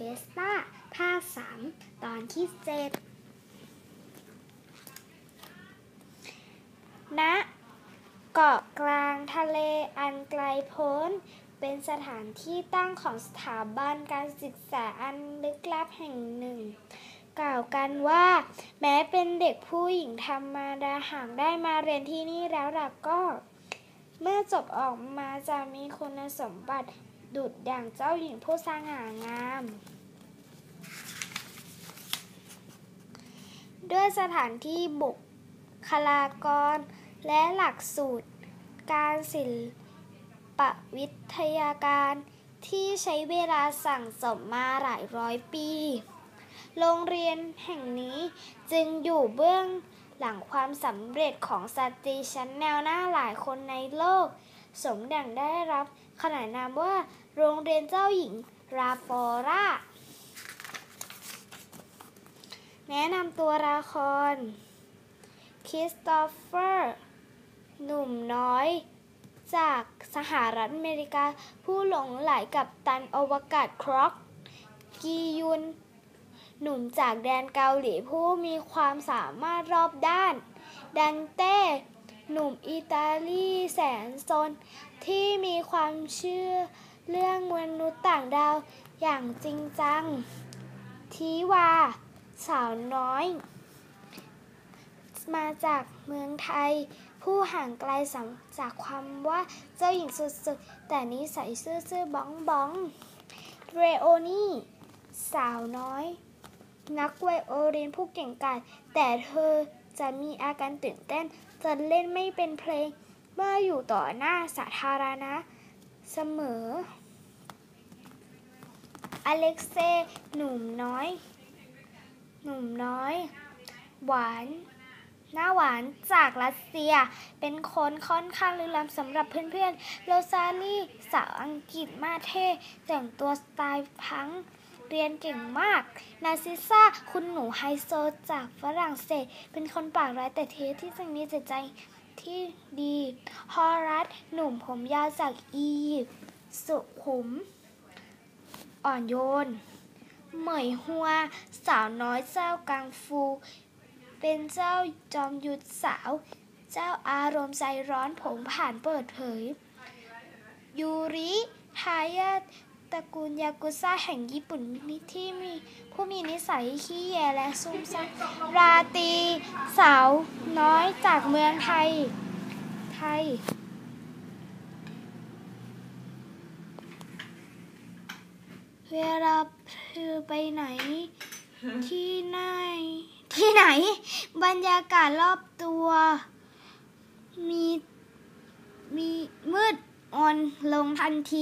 เฟสตาภาคสามตอนที่เจ็ดณเกาะกลางทะเลอันไกลโพ้น เป็นสถานที่ตั้งของสถาบันการศึกษาอันลึกลับแห่งหนึ่ง กล่าวกันว่า แม้เป็นเด็กผู้หญิงธรรมดาหากได้มาเรียนที่นี่แล้วล่ะก็ เมื่อจบออกมาจะมีคุณสมบัติ ดุดอย่งเจ้าหญิงผู้สง่างาม ด้วยสถานที่บุคลากร และหลักสูตร การศิลปวิทยาการที่ใช้เวลาสั่งสมมาหลายร้อยปี โรงเรียนแห่งนี้จึงอยู่เบื้องหลังความสำเร็จของสตรีชั้นแนวหน้าหลายคนในโลก สมดังได้รับขนานนามว่า โรงเรียนเจ้าหญิงราฟอร่า แนะนำตัวละคร คริสโตเฟอร์ หนุ่มน้อย จากสหรัฐอเมริกา ผู้หลงไหลกับตันอวกาศครอก กียุน หนุ่มจากแดนเกาหลีผู้มีความสามารถรอบด้าน ดันเต้ หนุ่มอิตาลีแสนซนที่มีความเชื่อเรื่องมนุษย์ต่างดาวอย่างจริงจังทีวา สาวน้อย มาจากเมืองไทย ผู้ห่างไกลสำจากความว่าเจ้าหญิงสุดๆ แต่นิสัยซื่อๆบ้องบ้อง เรโอนี่ สาวน้อย นักไวโอลินผู้เก่งกาจแต่เธอจะมีอาการตื่นเต้น จะเล่นไม่เป็นเพลง เมื่ออยู่ต่อหน้าสาธารณะเสมอ อเล็กเซย์หนุ่มน้อย หนุ่มน้อย หวาน หน้าหวานจากรัสเซีย เป็นคนค่อนข้างลึกล้ำสำหรับเพื่อนๆโรซาลี่สาวอังกฤษมาเท่แต่งตัวสไตล์พัง เรียนเก่งมาก นาซิซ่า คุณหนูไฮโซจากฝรั่งเศส เป็นคนปากร้ายแต่เทที่จะมีจิตใจที่ดี ฮอรัส หนุ่มผมยาวจากอียิปต์ สุขุม อ่อนโยน เหมยฮัว สาวน้อยเจ้ากังฟู เป็นเจ้าจอมยุทธสาว เจ้าอารมณ์ใจร้อนผงผ่านเปิดเผย ยูริทายาท ตระกูลยากุซ่าแห่งญี่ปุ่นที่มีผู้มีนิสัยขี้แยและซุ่มซ่ามราตรีสาวน้อยจากเมืองไทย ไทย เวลาเธอไปไหน ที่ไหน ที่ไหน บรรยากาศรอบตัว มี มีมืดอ่อนลงทันที